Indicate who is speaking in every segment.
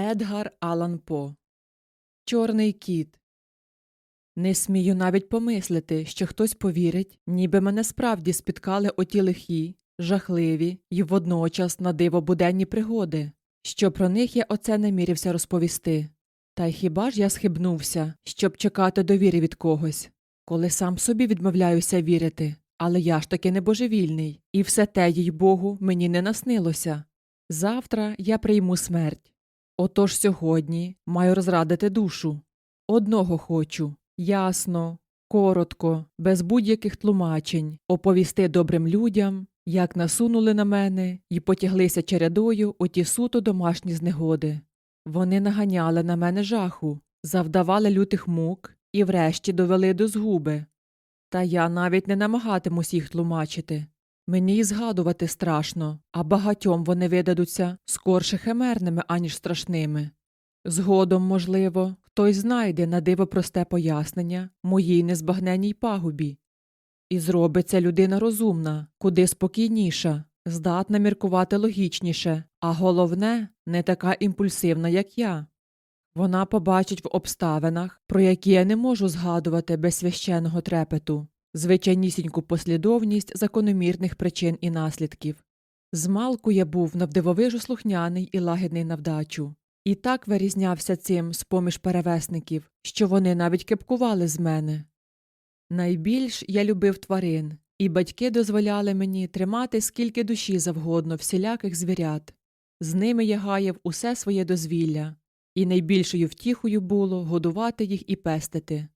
Speaker 1: Едгар Алан По Чорний кіт. Не смію навіть помислити, що хтось повірить, ніби мене справді спіткали оті лихі, жахливі й водночас на диво буденні пригоди, що про них я оце не мірився розповісти. Та й хіба ж я схибнувся, щоб чекати довіри від когось, коли сам собі відмовляюся вірити, але я ж таки не божевільний, і все те, їй Богу, мені не наснилося. Завтра я прийму смерть. Отож сьогодні маю розрадити душу. Одного хочу ясно, коротко, без будь-яких тлумачень, оповісти добрим людям, як насунули на мене і потяглися чередою оті суто домашні знегоди. Вони наганяли на мене жаху, завдавали лютих мук і врешті довели до згуби. Та я навіть не намагатимусь їх тлумачити. Мені й згадувати страшно, а багатьом вони видадуться скорше химерними, аніж страшними. Згодом, можливо, хтось знайде на диво просте пояснення моїй незбагненній пагубі. І зробиться людина розумна, куди спокійніша, здатна міркувати логічніше, а головне, не така імпульсивна, як я. Вона побачить в обставинах, про які я не можу згадувати без священного трепету, звичайнісіньку послідовність закономірних причин і наслідків. Змалку я був навдивовижу слухняний і лагідний на вдачу, і так вирізнявся цим з поміж перевесників, що вони навіть кепкували з мене. Найбільш я любив тварин, і батьки дозволяли мені тримати скільки душі завгодно всіляких звірят. З ними я гаяв усе своє дозвілля, і найбільшою втіхою було годувати їх і пестити.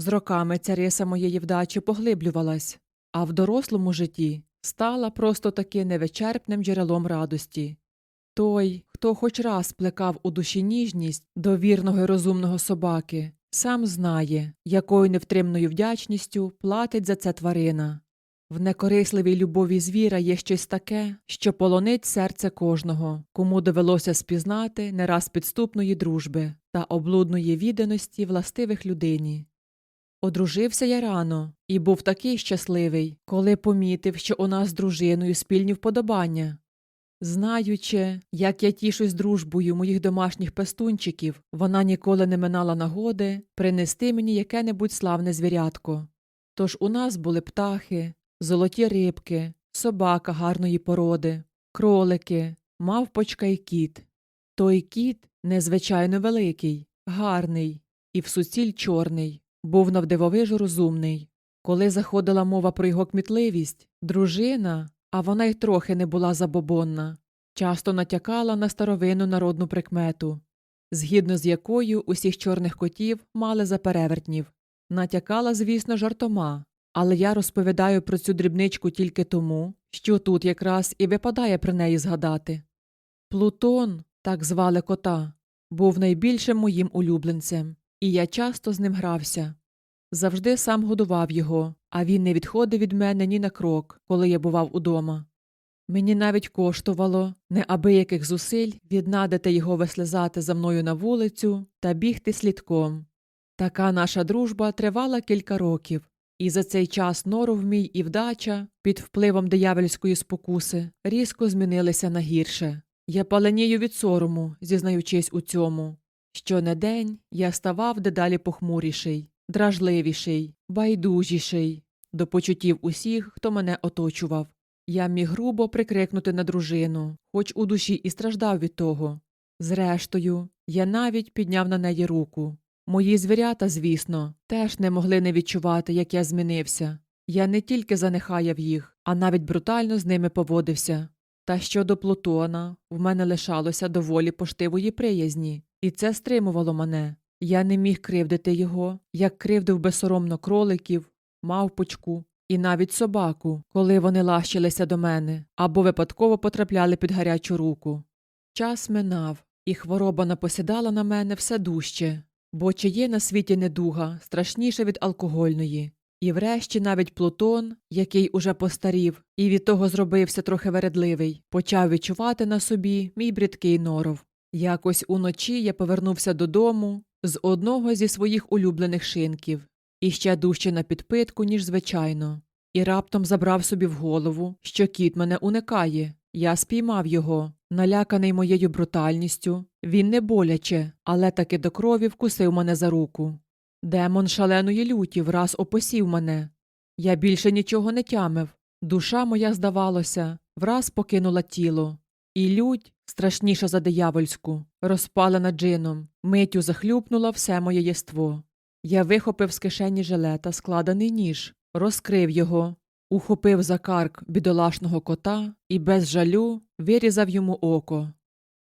Speaker 1: З роками ця риса моєї вдачі поглиблювалась, а в дорослому житті стала просто таки невичерпним джерелом радості. Той, хто хоч раз плекав у душі ніжність до вірного й розумного собаки, сам знає, якою невтримною вдячністю платить за це тварина. В некорисливій любові звіра є щось таке, що полонить серце кожного, кому довелося спізнати не раз підступної дружби та облудної відданості властивих людині. Одружився я рано і був такий щасливий, коли помітив, що у нас з дружиною спільні вподобання. Знаючи, як я тішусь дружбою моїх домашніх пестунчиків, вона ніколи не минала нагоди принести мені яке-небудь славне звірятко. Тож у нас були птахи, золоті рибки, собака гарної породи, кролики, мавпочка і кіт. Той кіт незвичайно великий, гарний і всуціль чорний, був навдивовижу розумний. Коли заходила мова про його кмітливість, дружина, а вона й трохи не була забобонна, часто натякала на старовинну народну прикмету, згідно з якою усіх чорних котів мали за перевертнів. Натякала, звісно, жартома, але я розповідаю про цю дрібничку тільки тому, що тут якраз і випадає про неї згадати. Плутон, так звали кота, був найбільшим моїм улюбленцем, і я часто з ним грався. Завжди сам годував його, а він не відходив від мене ні на крок, коли я бував удома. Мені навіть коштувало неабияких зусиль віднадити його вислизати за мною на вулицю та бігти слідком. Така наша дружба тривала кілька років, і за цей час норов мій і вдача, під впливом диявольської спокуси, різко змінилися на гірше. Я паленію від сорому, зізнаючись у цьому. Щонедень я ставав дедалі похмуріший, дражливіший, байдужіший до почуттів усіх, хто мене оточував. Я міг грубо прикрикнути на дружину, хоч у душі і страждав від того. Зрештою, я навіть підняв на неї руку. Мої звірята, звісно, теж не могли не відчувати, як я змінився. Я не тільки занехаяв їх, а навіть брутально з ними поводився. Та щодо Плутона, в мене лишалося доволі поштивої приязні, і це стримувало мене. Я не міг кривдити його, як кривдив безсоромно кроликів, мавпочку і навіть собаку, коли вони лащилися до мене або випадково потрапляли під гарячу руку. Час минав, і хвороба напосідала на мене все дужче, бо чи є на світі недуга страшніше від алкогольної. І врешті навіть Плутон, який уже постарів і від того зробився трохи вередливий, почав відчувати на собі мій бридкий норов. Якось уночі я повернувся додому з одного зі своїх улюблених шинків, і ще дужче на підпитку, ніж звичайно, і раптом забрав собі в голову, що кіт мене уникає, Я спіймав його, наляканий моєю брутальністю. Він не боляче, але таки до крові вкусив мене за руку. Демон шаленої люті враз опосів мене. Я більше нічого не тямив. Душа моя, здавалося, враз покинула тіло. І лють, страшніша за диявольську, розпалена джином, миттю захлюпнула все моє єство. Я вихопив з кишені жилета складений ніж, розкрив його, ухопив за карк бідолашного кота і без жалю вирізав йому око.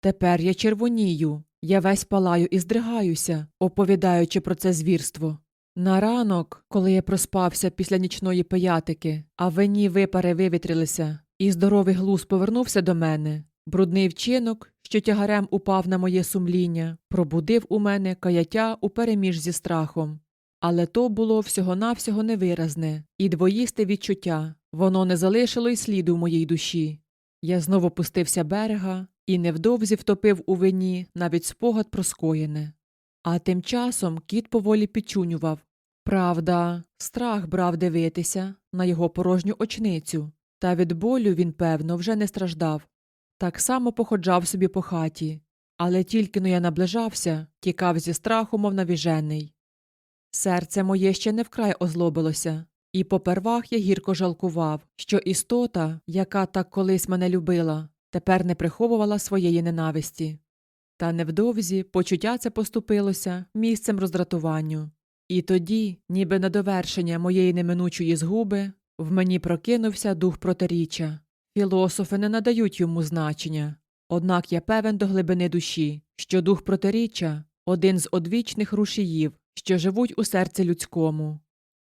Speaker 1: Тепер я червонію, я весь палаю і здригаюся, оповідаючи про це звірство. На ранок, коли я проспався після нічної пиятики, а вені випари вивітрилися, і здоровий глуз повернувся до мене, брудний вчинок, що тягарем упав на моє сумління, пробудив у мене каяття упереміж зі страхом. Але то було всього-навсього невиразне, і двоїсте відчуття, воно не залишило й сліду в моїй душі. Я знову пустився берега і невдовзі втопив у вині навіть спогад про скоєне. А тим часом кіт поволі підчунював. Правда, страх брав дивитися на його порожню очницю, та від болю він, певно, вже не страждав. Так само походжав собі по хаті, але тільки но я наближався, тікав зі страху, мов навіжений. Серце моє ще не вкрай озлобилося, і попервах я гірко жалкував, що істота, яка так колись мене любила, тепер не приховувала своєї ненависті. Та невдовзі почуття це поступилося місцем роздратуванню. І тоді, ніби на довершення моєї неминучої згуби, в мені прокинувся дух протиріччя. Філософи не надають йому значення. Однак я певен до глибини душі, що дух протиріччя один з одвічних рушіїв, що живуть у серці людському,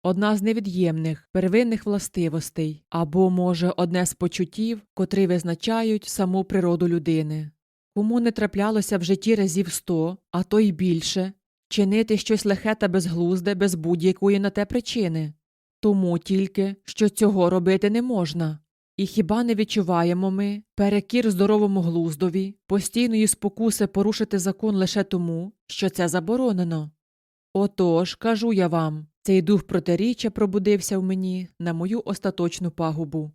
Speaker 1: одна з невід'ємних первинних властивостей, або, може, одне з почуттів, котрі визначають саму природу людини. Кому не траплялося в житті разів сто, а то й більше, чинити щось лихе та безглузде без будь-якої на те причини. Тому тільки, що цього робити не можна. І хіба не відчуваємо ми перекір здоровому глуздові, постійної спокуси порушити закон лише тому, що це заборонено? Отож, кажу я вам, цей дух протиріччя пробудився в мені на мою остаточну пагубу.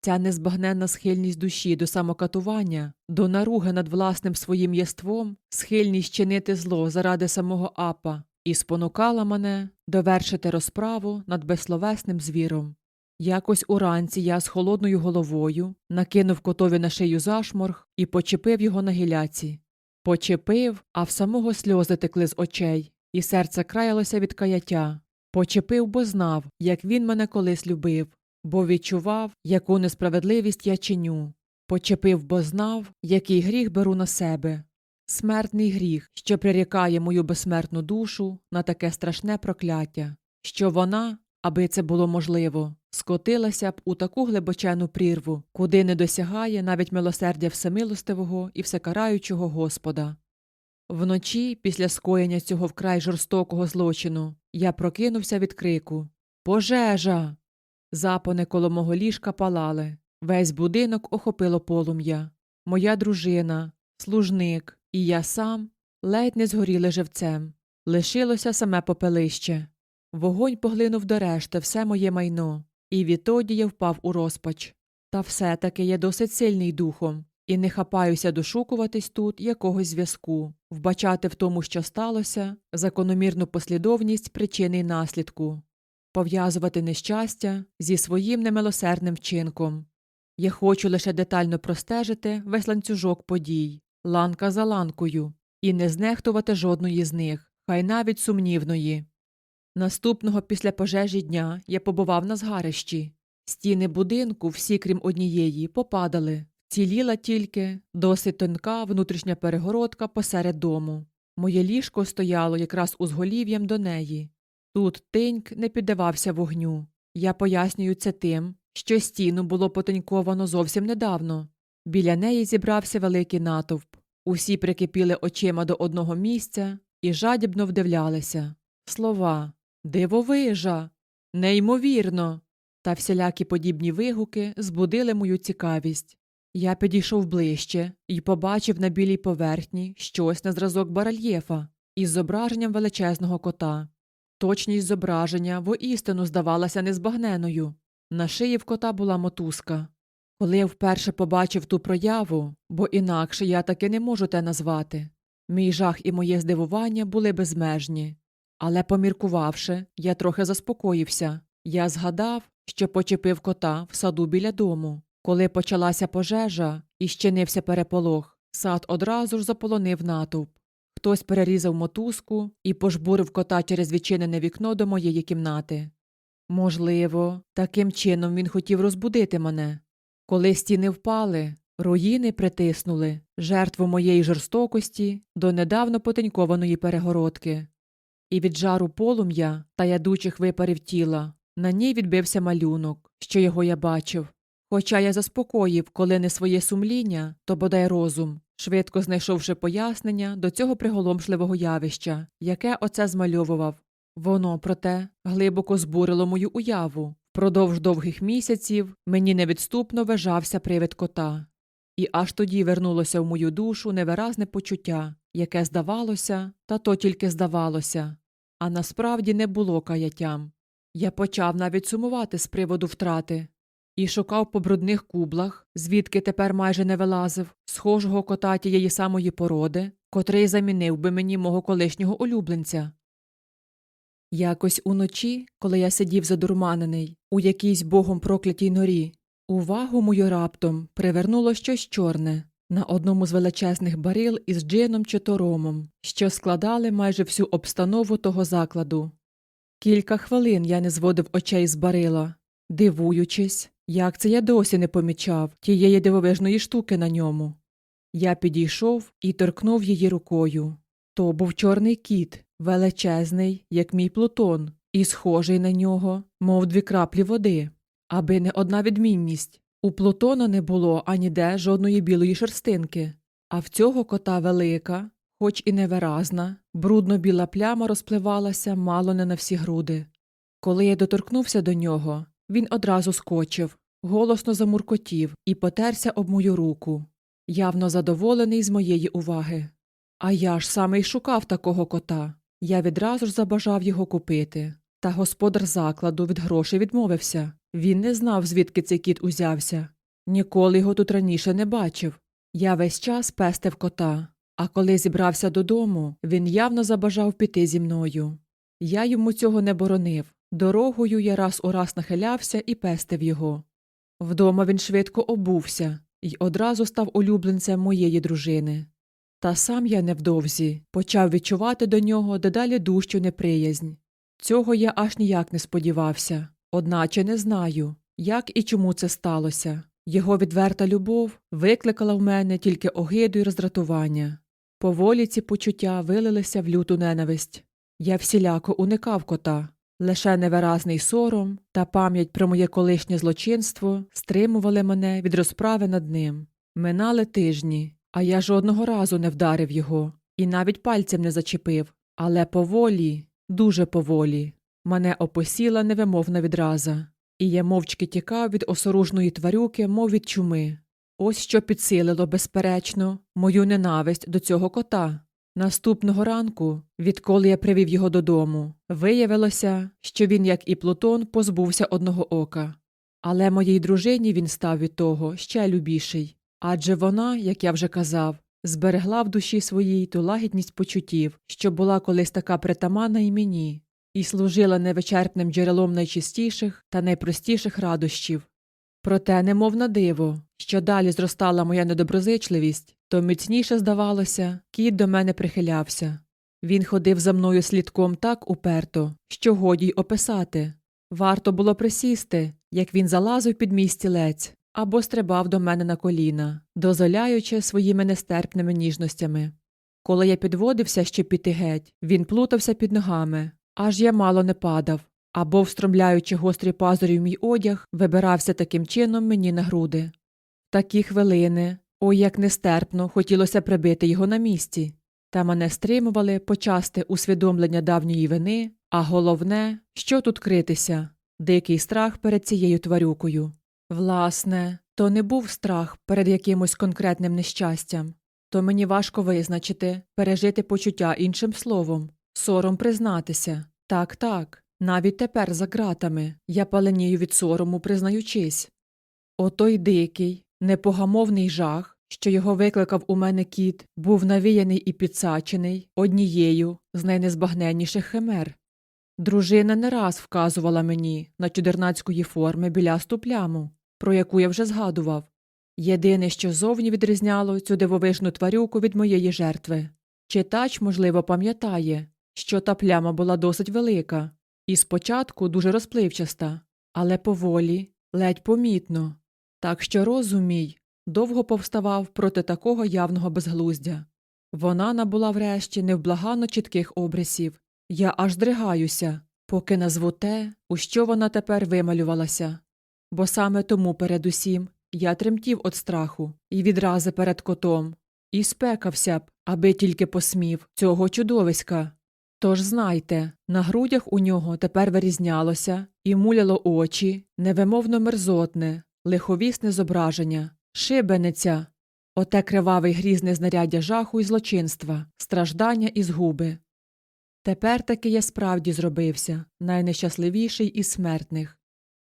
Speaker 1: Ця незбагненна схильність душі до самокатування, до наруги над власним своїм єством, схильність чинити зло заради самого апа, і спонукала мене довершити розправу над безсловесним звіром. Якось уранці я з холодною головою накинув котові на шию зашморг і почепив його на гіляці. Почепив, а в самого сльози текли з очей, і серце краялося від каяття. Почепив, бо знав, як він мене колись любив, бо відчував, яку несправедливість я чиню. Почепив, бо знав, який гріх беру на себе. Смертний гріх, що прирікає мою безсмертну душу на таке страшне прокляття, що вона, аби це було можливо, скотилася б у таку глибочену прірву, куди не досягає навіть милосердя всемилостивого і всекараючого Господа. Вночі, після скоєння цього вкрай жорстокого злочину, я прокинувся від крику Пожежа. Запони коло мого ліжка палали. Весь будинок охопило полум'я. Моя дружина, служник і я сам ледь не згоріли живцем. Лишилося саме попелище. Вогонь поглинув до решти все моє майно, і відтоді я впав у розпач. Та все таки я досить сильний духом, і не хапаюся дошукуватись тут якогось зв'язку, вбачати в тому, що сталося, закономірну послідовність причини й наслідку, пов'язувати нещастя зі своїм немилосердним вчинком. Я хочу лише детально простежити весь ланцюжок подій, ланка за ланкою, і не знехтувати жодної з них, хай навіть сумнівної. Наступного після пожежі дня я побував на згарищі. Стіни будинку, всі крім однієї, попадали. Ціліла тільки досить тонка внутрішня перегородка посеред дому. Моє ліжко стояло якраз узголів'ям до неї. Тут тиньк не піддавався вогню. Я пояснюю це тим, що стіну було потеньковано зовсім недавно. Біля неї зібрався великий натовп. Усі прикипіли очима до одного місця і жадібно вдивлялися. Слова Дивовижа, неймовірно. Та всілякі подібні вигуки збудили мою цікавість. Я підійшов ближче і побачив на білій поверхні щось на зразок барельєфа із зображенням величезного кота. Точність зображення воістину здавалася незбагненою. На шиї в кота була мотузка. Коли я вперше побачив ту прояву, бо інакше я таки не можу те назвати. Мій жах і моє здивування були безмежні. Але, поміркувавши, я трохи заспокоївся. Я згадав, що почепив кота в саду біля дому. Коли почалася пожежа і щинився переполох, сад одразу ж заполонив натовп. Хтось перерізав мотузку і пожбурив кота через відчинене вікно до моєї кімнати. Можливо, таким чином він хотів розбудити мене. Коли стіни впали, руїни притиснули жертву моєї жорстокості до недавно потенькованої перегородки. І від жару полум'я та ядучих випарів тіла на ній відбився малюнок, що його я бачив. Хоча я заспокоїв, коли не своє сумління, то бодай розум, швидко знайшовши пояснення до цього приголомшливого явища, яке оце змальовував. Воно, проте, глибоко збурило мою уяву. Впродовж довгих місяців мені невідступно вижався привид кота. І аж тоді вернулося в мою душу невиразне почуття, яке здавалося, та то тільки здавалося, а насправді не було каяттям. Я почав навіть сумувати з приводу втрати і шукав по брудних кублах, звідки тепер майже не вилазив, схожого кота тієї самої породи, котрий замінив би мені мого колишнього улюбленця. Якось уночі, коли я сидів задурманений у якійсь богом проклятій норі, увагу мою раптом привернуло щось чорне на одному з величезних барил із джином чи торомом, що складали майже всю обстанову того закладу. Кілька хвилин я не зводив очей з барила, дивуючись, як це я досі не помічав тієї дивовижної штуки на ньому. Я підійшов і торкнув її рукою. То був чорний кіт, величезний, як мій плутон, і схожий на нього, мов дві краплі води. Аби не одна відмінність. У Плутона не було аніде жодної білої шерстинки, а в цього кота велика, хоч і невиразна, брудно біла пляма розпливалася мало не на всі груди. Коли я доторкнувся до нього, він одразу скочив, голосно замуркотів і потерся об мою руку, явно задоволений з моєї уваги. А я ж саме й шукав такого кота. Я відразу ж забажав його купити. Та господар закладу від грошей відмовився. Він не знав, звідки цей кіт узявся. Ніколи його тут раніше не бачив. Я весь час пестив кота, а коли зібрався додому, він явно забажав піти зі мною. Я йому цього не боронив. Дорогою я раз у раз нахилявся і пестив його. Вдома він швидко обувся і одразу став улюбленцем моєї дружини. Та сам я невдовзі почав відчувати до нього дедалі дужчу неприязнь. Цього я аж ніяк не сподівався, одначе не знаю, як і чому це сталося. Його відверта любов викликала в мене тільки огиду й роздратування. Поволі ці почуття вилилися в люту ненависть. Я всіляко уникав кота, лише невиразний сором та пам'ять про моє колишнє злочинство стримували мене від розправи над ним. Минали тижні, а я жодного разу не вдарив його і навіть пальцем не зачепив, але поволі, дуже поволі, мене опосіла невимовна відраза, і я мовчки тікав від осоружної тварюки, мов від чуми. Ось що підсилило, безперечно, мою ненависть до цього кота. Наступного ранку, відколи я привів його додому, виявилося, що він, як і Плутон, позбувся одного ока. Але моїй дружині він став від того ще любіший. Адже вона, як я вже казав, зберегла в душі своїй ту лагідність почуттів, що була колись така притаманна і мені, і служила невичерпним джерелом найчистіших та найпростіших радощів. Проте, немов на диво, що далі зростала моя недоброзичливість, то міцніше, здавалося, кіт до мене прихилявся. Він ходив за мною слідком так уперто, що годі й описати. Варто було присісти, як він залазив під мій стілець або стрибав до мене на коліна, дозволяючи своїми нестерпними ніжностями. Коли я підводився, щоб піти геть, він плутався під ногами, аж я мало не падав, або, встромляючи гострі пазурі в мій одяг, вибирався таким чином мені на груди. Такі хвилини, ой, як нестерпно, хотілося прибити його на місці, та мене стримували почасти усвідомлення давньої вини, а головне, що тут критися дикий страх перед цією тварюкою. Власне, то не був страх перед якимось конкретним нещастям, то мені важко визначити, пережити почуття іншим словом, сором признатися. Так, так, навіть тепер за ґратами я паленію від сорому, признаючись. Отой дикий, непогамовний жах, що його викликав у мене кіт, був навіяний і підсачений однією з найнезбагненніших химер. Дружина не раз вказувала мені на чудернацької форми білясту пляму, про яку я вже згадував. Єдине, що зовні відрізняло цю дивовижну тварюку від моєї жертви. Читач, можливо, пам'ятає, що та пляма була досить велика і спочатку дуже розпливчаста, але поволі, ледь помітно. Так що розум мій довго повставав проти такого явного безглуздя. Вона набула врешті невблаганно чітких обрисів. Я аж здригаюся, поки назву те, у що вона тепер вималювалася. Бо саме тому передусім я тремтів від страху і відрази перед котом, і спекався б, аби тільки посмів цього чудовиська. Тож знайте, на грудях у нього тепер вирізнялося і муляло очі, невимовно мерзотне, лиховісне зображення, шибениця, оте криваве й грізне знаряддя жаху і злочинства, страждання і згуби. Тепер таки я справді зробився найнещасливіший із смертних.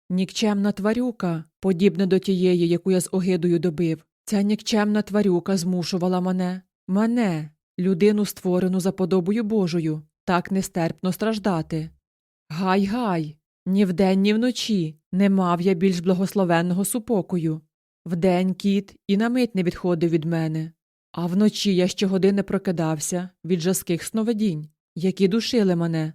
Speaker 1: Нікчемна тварюка, подібна до тієї, яку я з огидою добив, ця нікчемна тварюка змушувала мене, мене, людину, створену за подобою Божою, так нестерпно страждати. Гай гай, ні вдень, ні вночі не мав я більш благословенного супокою. Вдень кіт і на мить не відходив від мене, а вночі я щогодини прокидався від жаских сновидінь, які душили мене,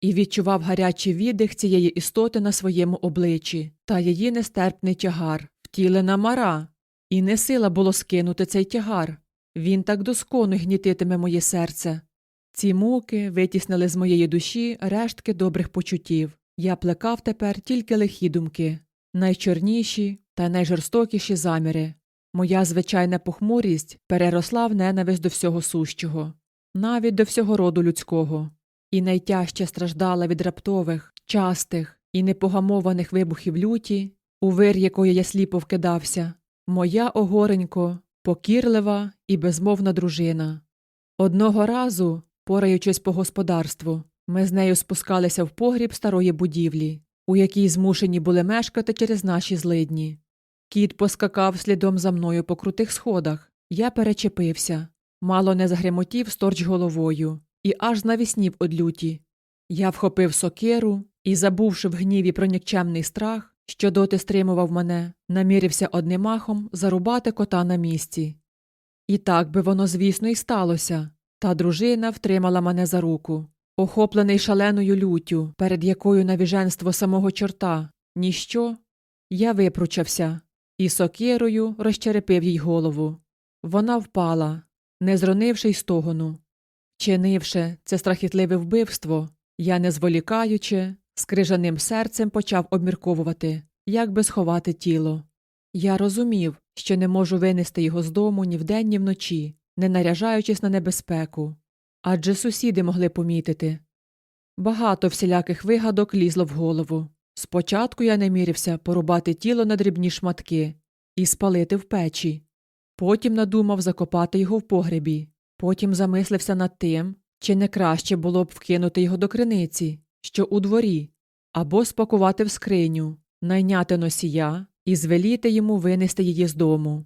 Speaker 1: і відчував гарячий віддих цієї істоти на своєму обличчі та її нестерпний тягар, втілена мара, і не сила було скинути цей тягар. Він так доскону гнітитиме моє серце. Ці муки витіснили з моєї душі рештки добрих почуттів. Я плекав тепер тільки лихі думки, найчорніші та найжорстокіші заміри. Моя звичайна похмурість переросла в ненависть до всього сущого, навіть до всього роду людського, і найтяжче страждала від раптових, частих і непогамованих вибухів люті, у вир якої я сліпо вкидався, моя огоренько, покірлива і безмовна дружина. Одного разу, пораючись по господарству, ми з нею спускалися в погріб старої будівлі, у якій змушені були мешкати через наші злидні. Кіт поскакав слідом за мною по крутих сходах. Я перечепився, мало не загремотів сторч головою і аж навіснів од люті. Я вхопив сокиру і, забувши в гніві про нікчемний страх, що доти стримував мене, намірився одним махом зарубати кота на місці. І так би воно, звісно, і сталося. Та дружина втримала мене за руку. Охоплений шаленою люттю, перед якою навіженство самого чорта, ніщо, я випручався і сокирою розчерепив їй голову. Вона впала, не зронивши й стогону. Чинивши це страхітливе вбивство, я, не зволікаючи, з серцем почав обмірковувати, як би сховати тіло. Я розумів, що не можу винести його з дому ні вдень, ні вночі, не наряжаючись на небезпеку. Адже сусіди могли помітити. Багато всіляких вигадок лізло в голову. Спочатку я не мірився порубати тіло на дрібні шматки і спалити в печі. Потім надумав закопати його в погребі. Потім замислився над тим, чи не краще було б вкинути його до криниці, що у дворі, або спакувати в скриню, найняти носія і звеліти йому винести її з дому.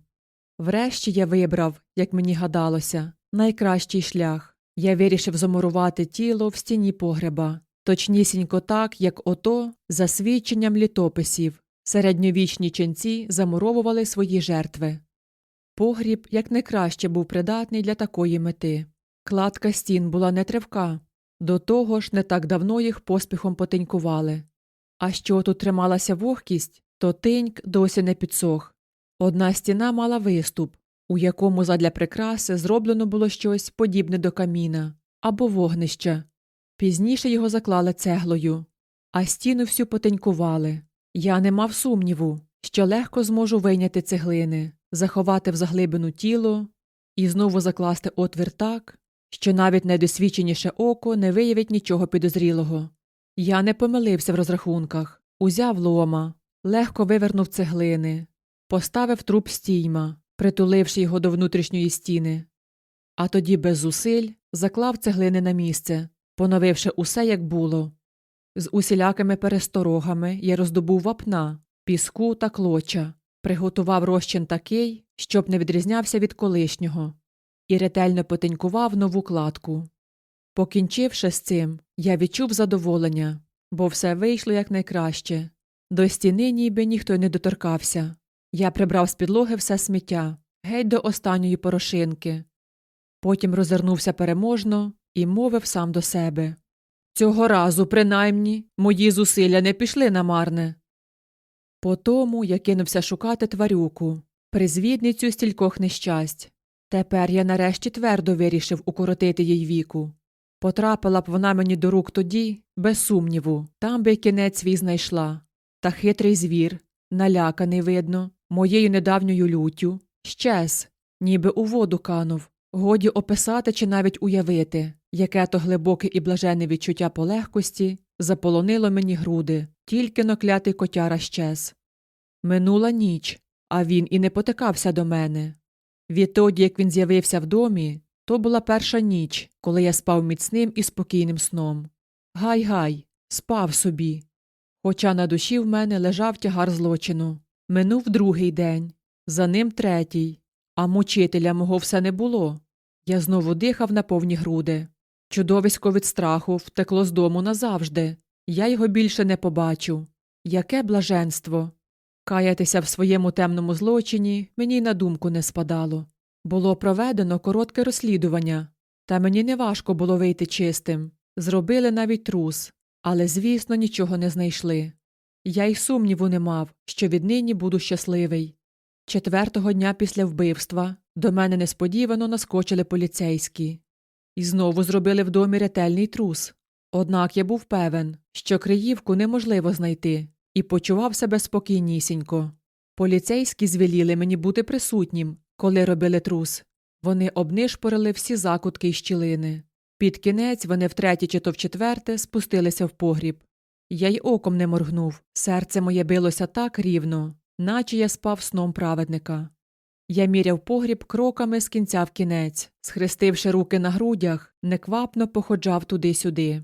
Speaker 1: Врешті я вибрав, як мені гадалося, найкращий шлях. Я вирішив замурувати тіло в стіні погреба, точнісінько так, як ото, за свідченням літописів, середньовічні ченці замуровували свої жертви. Погріб якнайкраще був придатний для такої мети. Кладка стін була нетривка, до того ж не так давно їх поспіхом потенькували. А що тут трималася вогкість, то тиньк досі не підсох. Одна стіна мала виступ, у якому задля прикраси зроблено було щось подібне до каміна або вогнища. Пізніше його заклали цеглою, а стіну всю потенькували. Я не мав сумніву, що легко зможу вийняти цеглини, заховати в заглибину тіло і знову закласти отвір так, що навіть найдосвідченіше око не виявить нічого підозрілого. Я не помилився в розрахунках, узяв лома, легко вивернув цеглини, поставив труп стійма, притуливши його до внутрішньої стіни, а тоді без зусиль заклав цеглини на місце, поновивши усе, як було. З усілякими пересторогами я роздобув вапна, піску та клоча, приготував розчин такий, щоб не відрізнявся від колишнього, і ретельно потенькував нову кладку. Покінчивши з цим, я відчув задоволення, бо все вийшло якнайкраще. До стіни ніби ніхто не доторкався. Я прибрав з підлоги все сміття, геть до останньої порошинки. Потім розвернувся переможно і мовив сам до себе Цього разу, принаймні, мої зусилля не пішли на марне. По тому я кинувся шукати тварюку, призвідницю стількох нещасть. Тепер я нарешті твердо вирішив укоротити їй віку. Потрапила б вона мені до рук тоді, без сумніву, там би кінець свій знайшла. Та хитрий звір, наляканий, видно, моєю недавньою люттю, щез, ніби у воду канув. Годі описати чи навіть уявити, яке то глибоке і блаженне відчуття полегкості заполонило мені груди, тільки ноклятий котяра щез. Минула ніч, а він і не потикався до мене. Відтоді, як він з'явився в домі, то була перша ніч, коли я спав міцним і спокійним сном. Гай гай, спав собі. Хоча на душі в мене лежав тягар злочину. Минув другий день, за ним третій, а мучителя мого все не було. Я знову дихав на повні груди. Чудовисько від страху втекло з дому назавжди. Я його більше не побачу. Яке блаженство! Каятися в своєму темному злочині мені й на думку не спадало. Було проведено коротке розслідування, та мені не важко було вийти чистим. Зробили навіть трус, але, звісно, нічого не знайшли. Я й сумніву не мав, що віднині буду щасливий. Четвертого дня після вбивства до мене несподівано наскочили поліцейські. І знову зробили в домі ретельний трус. Однак я був певен, що Криївку неможливо знайти, і почував себе спокійнісінько. Поліцейські звеліли мені бути присутнім, коли робили трус. Вони обнишпорили всі закутки й щілини. Під кінець вони втретє чи то вчетверте спустилися в погріб. Я й оком не моргнув, серце моє билося так рівно, наче я спав сном праведника. Я міряв погріб кроками з кінця в кінець, схрестивши руки на грудях, неквапно походжав туди-сюди.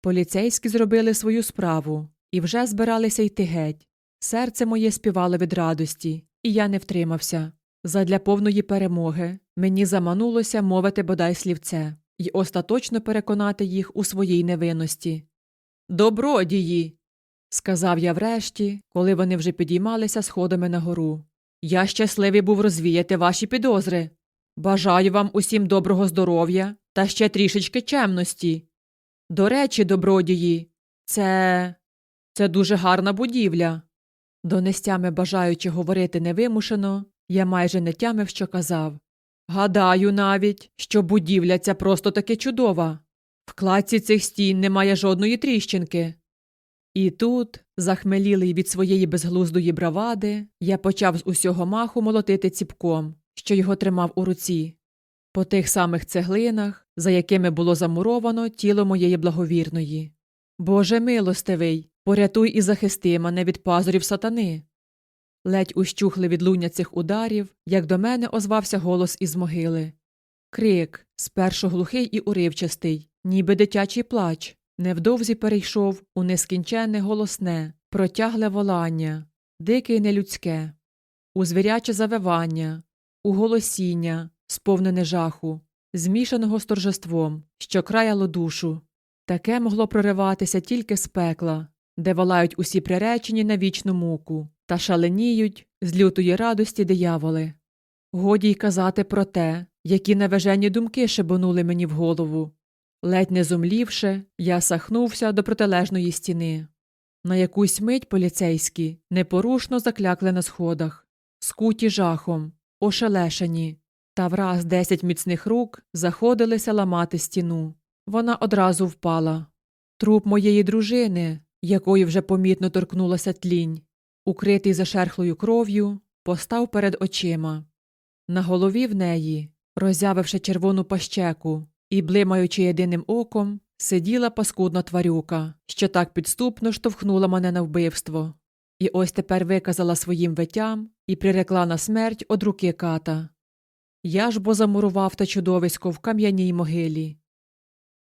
Speaker 1: Поліцейські зробили свою справу і вже збиралися йти геть. Серце моє співало від радості, і я не втримався. Задля повної перемоги мені заманулося мовити бодай слівце і остаточно переконати їх у своїй невинності. Добродії. сказав я врешті, коли вони вже підіймалися сходами на гору. Я щасливий був розвіяти ваші підозри. Бажаю вам усім доброго здоров'я та ще трішечки чемності. До речі, добродії, це. це дуже гарна будівля. Донестями бажаючи говорити невимушено, я майже не тямив, що казав. Гадаю навіть, що будівля ця просто таки чудова. В кладці цих стін немає жодної тріщинки. І тут, захмелілий від своєї безглуздої бравади, я почав з усього маху молотити ціпком, що його тримав у руці, по тих самих цеглинах, за якими було замуровано тіло моєї благовірної. Боже милостивий, порятуй і захисти мене від пазурів сатани. Ледь ущухли від луння цих ударів, як до мене озвався голос із могили. Крик, спершу глухий і уривчастий, ніби дитячий плач, невдовзі перейшов у нескінченне голосне, протягле волання, дике й нелюдське, у звіряче завивання, у голосіння, сповнене жаху, змішаного з торжеством, що краяло душу. Таке могло прориватися тільки з пекла, де волають усі приречені на вічну муку та шаленіють з лютої радості дияволи. Годі й казати про те, які невежені думки шибонули мені в голову. Ледь не зумлівши, я сахнувся до протилежної стіни. На якусь мить поліцейські непорушно заклякли на сходах, скуті жахом, ошелешені, та враз десять міцних рук заходилися ламати стіну. Вона одразу впала. Труп моєї дружини, якої вже помітно торкнулася тлінь, укритий зашерхлою кров'ю, постав перед очима. На голові в неї, роззявивши червону пащеку і блимаючи єдиним оком, сиділа паскудна тварюка, що так підступно штовхнула мене на вбивство. І ось тепер виказала своїм витям і прирекла на смерть од руки ката. Я ж бо замурував те чудовисько в кам'яній могилі,